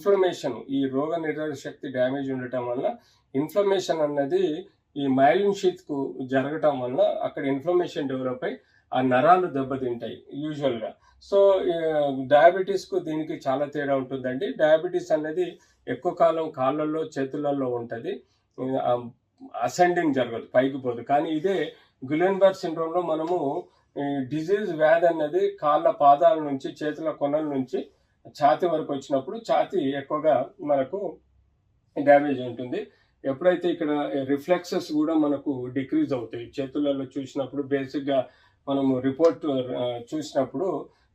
Inflammation ఈ రోగ నిరోధక శక్తి డ్యామేజ్ ఉండటం వల్ల ఇన్ఫ్లమేషన్ అన్నది ఈ మైలిన్ షీత్కు జరగటం వల్ల అక్కడ ఇన్ఫ్లమేషన్ డెవలప్ అయ్యి ఆ నరాలు దెబ్బతింటాయి యూజువల్గా సో డయాబెటీస్కు దీనికి చాలా తేడా ఉంటుందండి. డయాబెటీస్ అనేది ఎక్కువ కాలం కాళ్ళల్లో చేతులలో ఉంటుంది. అసెండింగ్ జరగదు పైకి పోదు. కానీ ఇదే గులెన్బర్గ్ సిండ్రోమ్లో మనము ఈ డిజీజ్ వ్యాధి అన్నది కాళ్ళ పాదాల నుంచి చేతుల కొనల నుంచి ఛాతి వరకు వచ్చినప్పుడు ఛాతి ఎక్కువగా మనకు డ్యామేజ్ ఉంటుంది. ఎప్పుడైతే ఇక్కడ రిఫ్లెక్సెస్ కూడా మనకు డిక్రీజ్ అవుతాయి చేతులలో చూసినప్పుడు బేసిక్గా మనము రిపోర్ట్ చూసినప్పుడు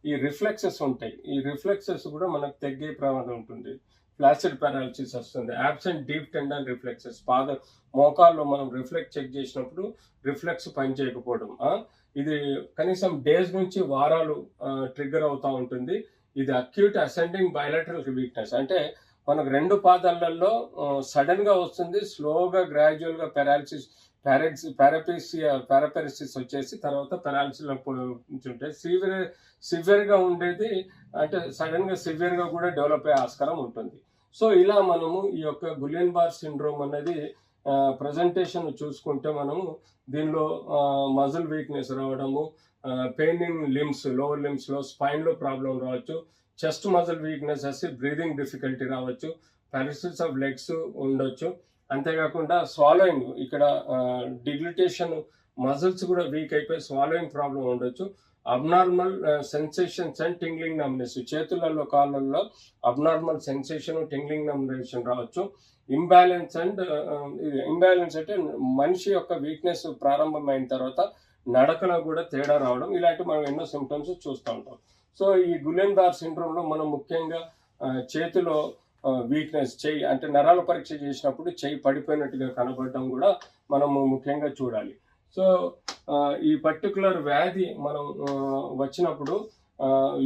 ఈ రిఫ్లెక్సెస్ ఉంటాయి. ఈ రిఫ్లెక్సెస్ కూడా మనకు తగ్గే ప్రమాదం ఉంటుంది. ఫ్లాసిడ్ పారాలసిస్ వస్తుంది. యాబ్సెంట్ డీప్ టెండల్ రిఫ్లెక్సెస్ పాద మోకాల్లో మనం రిఫ్లెక్స్ చెక్ చేసినప్పుడు రిఫ్లెక్స్ పనిచేయకపోవడం ఇది కనీసం డేస్ నుంచి వారాలు ట్రిగ్గర్ అవుతూ ఉంటుంది. ఇది అక్యూట్ అసెండింగ్ బయలటరల్ వీక్నెస్ అంటే మనకు రెండు పాదాలలో సడన్గా వస్తుంది స్లోగా గ్రాడ్యువల్గా పెరాలసిస్ పారాక్సి పారాపీసియా పారాపెరసిస్ వచ్చేసి తర్వాత పెరాలసిస్ ఉంటుంటే సివియర్ సివియర్గా ఉండేది అంటే సడన్గా సివియర్గా కూడా డెవలప్ అయ్యే ఆస్కారం ఉంటుంది. సో ఇలా మనము ఈ యొక్క గులియన్ బార్ సిండ్రోమ్ అనేది ప్రజెంటేషన్ చూసుకుంటే మనము దీనిలో మజిల్ వీక్నెస్ రావడము పెయిన్ ఇన్ లిమ్స్ లోవర్ లిమ్స్లో స్పైన్లో ప్రాబ్లం రావచ్చు. చెస్ట్ మజిల్ వీక్నెస్ వచ్చి బ్రీదింగ్ డిఫికల్టీ రావచ్చు. పారాసిస్ ఆఫ్ లెగ్స్ ఉండొచ్చు. అంతేకాకుండా స్వాలోయింగ్ ఇక్కడ డిగ్లిటేషన్ మజిల్స్ కూడా వీక్ అయిపోయి స్వాలోయింగ్ ప్రాబ్లం ఉండొచ్చు. Abnormal sensations and tingling numbness చేతులలో కాళ్ళల్లో అబ్నార్మల్ సెన్సేషన్ టింగ్లింగ్ నమ్నేషన్ రావచ్చు. ఇంబ్యాలెన్స్ అండ్ ఇంబ్యాలెన్స్ అంటే మనిషి యొక్క వీక్నెస్ ప్రారంభమైన తర్వాత నడకలో కూడా తేడా రావడం ఇలాంటి మనం ఎన్నో సిమ్టమ్స్ చూస్తూ ఉంటాం. సో ఈ గులెన్ సిండ్రోమ్లో మనం ముఖ్యంగా చేతిలో వీక్నెస్ చెయ్యి అంటే నరాల పరీక్ష చేసినప్పుడు చెయ్యి పడిపోయినట్టుగా కనబడడం కూడా మనము ముఖ్యంగా చూడాలి. సో ఈ పర్టికులర్ వ్యాధి మనం వచ్చినప్పుడు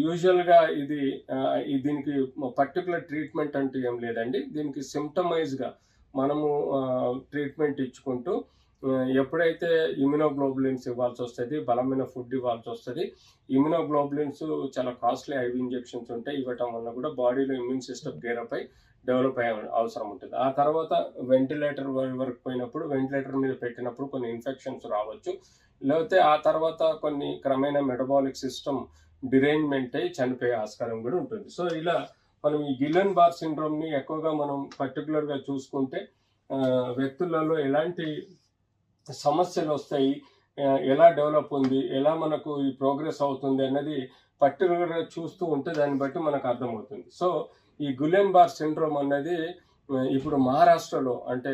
యూజువల్గా ఇది దీనికి పర్టికులర్ ట్రీట్మెంట్ అంటూ ఏం లేదండి. దీనికి సిమ్టమైజ్గా మనము ట్రీట్మెంట్ ఇచ్చుకుంటూ ఎప్పుడైతే ఇమ్యునోగ్లోబులిన్స్ ఇవ్వాల్సి వస్తుంది బలమైన ఫుడ్ ఇవ్వాల్సి వస్తుంది ఇమ్యునోగ్లోబులిన్స్ చాలా కాస్ట్లీ ఐవి ఇంజెక్షన్స్ ఉంటాయి ఇవ్వటం వల్ల కూడా బాడీలో ఇమ్యూన్ సిస్టమ్ గేరప్ అయి డెవలప్ అయ్యే అవసరం ఉంటుంది. ఆ తర్వాత వెంటిలేటర్ వరకు పోయినప్పుడు వెంటిలేటర్ మీద పెట్టినప్పుడు కొన్ని ఇన్ఫెక్షన్స్ రావచ్చు. లేకపోతే ఆ తర్వాత కొన్ని క్రమేణా మెటబాలిక్ సిస్టమ్ డిరేంజ్మెంట్ అయి చనిపోయే ఆస్కారం కూడా ఉంటుంది. సో ఇలా మనం ఈ గిలన్ బార్ సిండ్రోమ్ని ఎక్కువగా మనం పర్టికులర్గా చూసుకుంటే వ్యక్తులలో ఎలాంటి సమస్యలు వస్తాయి ఎలా డెవలప్ ఉంది ఎలా మనకు ఈ ప్రోగ్రెస్ అవుతుంది అన్నది పర్టికులర్ చూస్తూ ఉంటే దాన్ని బట్టి మనకు అర్థమవుతుంది. సో ఈ గులెన్ బార్ సిండ్రోమ్ అన్నది ఇప్పుడు మహారాష్ట్రలో అంటే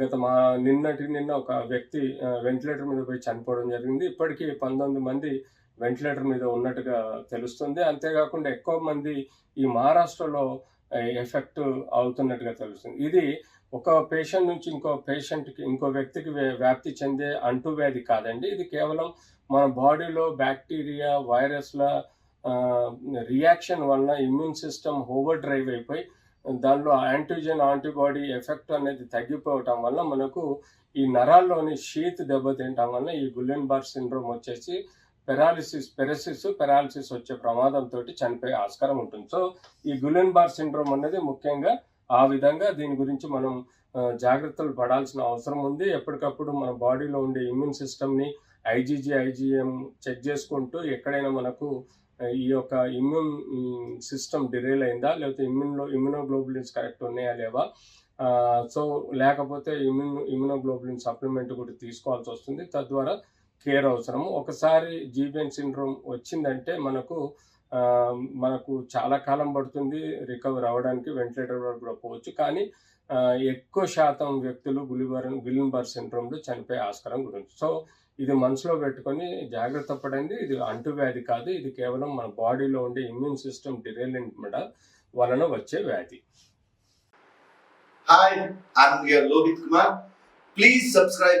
గత మా నిన్నటి నిన్న ఒక వ్యక్తి వెంటిలేటర్ మీద పోయి చనిపోవడం జరిగింది. ఇప్పటికీ పంతొమ్మిది మంది వెంటిలేటర్ మీద ఉన్నట్టుగా తెలుస్తుంది. అంతేకాకుండా ఎక్కువ మంది ఈ మహారాష్ట్రలో ఎఫెక్ట్ అవుతున్నట్టుగా తెలుస్తుంది. ఇది ఒక పేషెంట్ నుంచి ఇంకో పేషెంట్కి ఇంకో వ్యక్తికి వ్యాప్తి చెందే అంటువ్యాధి కాదండి. ఇది కేవలం మన బాడీలో బ్యాక్టీరియా వైరస్ల రియాక్షన్ వలన ఇమ్యూన్ సిస్టమ్ ఓవర్ డ్రైవ్ అయిపోయి దానిలో యాంటీజెన్ ఆంటీబాడీ ఎఫెక్ట్ అనేది తగ్గిపోవటం వల్ల మనకు ఈ నరాల్లోని షీత్ దెబ్బతింటం వల్ల ఈ గుల్లెన్ బార్ సిండ్రోమ్ వచ్చేసి పెరాలిసిస్ పెరసిస్ పెరాలిసిస్ వచ్చే ప్రమాదంతో చనిపోయే ఆస్కారం ఉంటుంది. సో ఈ గులెన్ బార్ సిండ్రోమ్ అనేది ముఖ్యంగా ఆ విధంగా దీని గురించి మనం జాగ్రత్తలు పడాల్సిన అవసరం ఉంది. ఎప్పటికప్పుడు మన బాడీలో ఉండే ఇమ్యూన్ సిస్టమ్ని ఐజీజీ ఐజీఎం చెక్ చేసుకుంటూ ఎక్కడైనా మనకు ఈ యొక్క ఇమ్యూన్ సిస్టమ్ డిరేల్ అయిందా లేకపోతే ఇమ్యూన్లో ఇమ్యూనోగ్లోబులిన్స్ కరెక్ట్ ఉన్నాయా లేవా? సో లేకపోతే ఇమ్యూన్ ఇమ్యూనోగ్లోబులిన్ సప్లిమెంట్ కూడా తీసుకోవాల్సి వస్తుంది. తద్వారా కేర్ అవసరము. ఒకసారి జీబియన్ సిండ్రోమ్ వచ్చిందంటే మనకు మనకు చాలా కాలం పడుతుంది రికవర్ అవ్వడానికి వెంటిలేటర్ వరకు కూడా పోవచ్చు. కానీ ఎక్కువ శాతం వ్యక్తులు గులిబర్ గులింబర్ సిండ్రోమ్లో చనిపోయే ఆస్కారం గురించి సో ఇది మనసులో పెట్టుకొని జాగ్రత్త పడండి. ఇది అంటువ్యాధి కాదు. ఇది కేవలం మన బాడీలో ఉండే ఇమ్యూన్ సిస్టమ్ డిరేల్మెంట్ వలన వచ్చే వ్యాధి. Hi I'm here Lohit Kumar. Please subscribe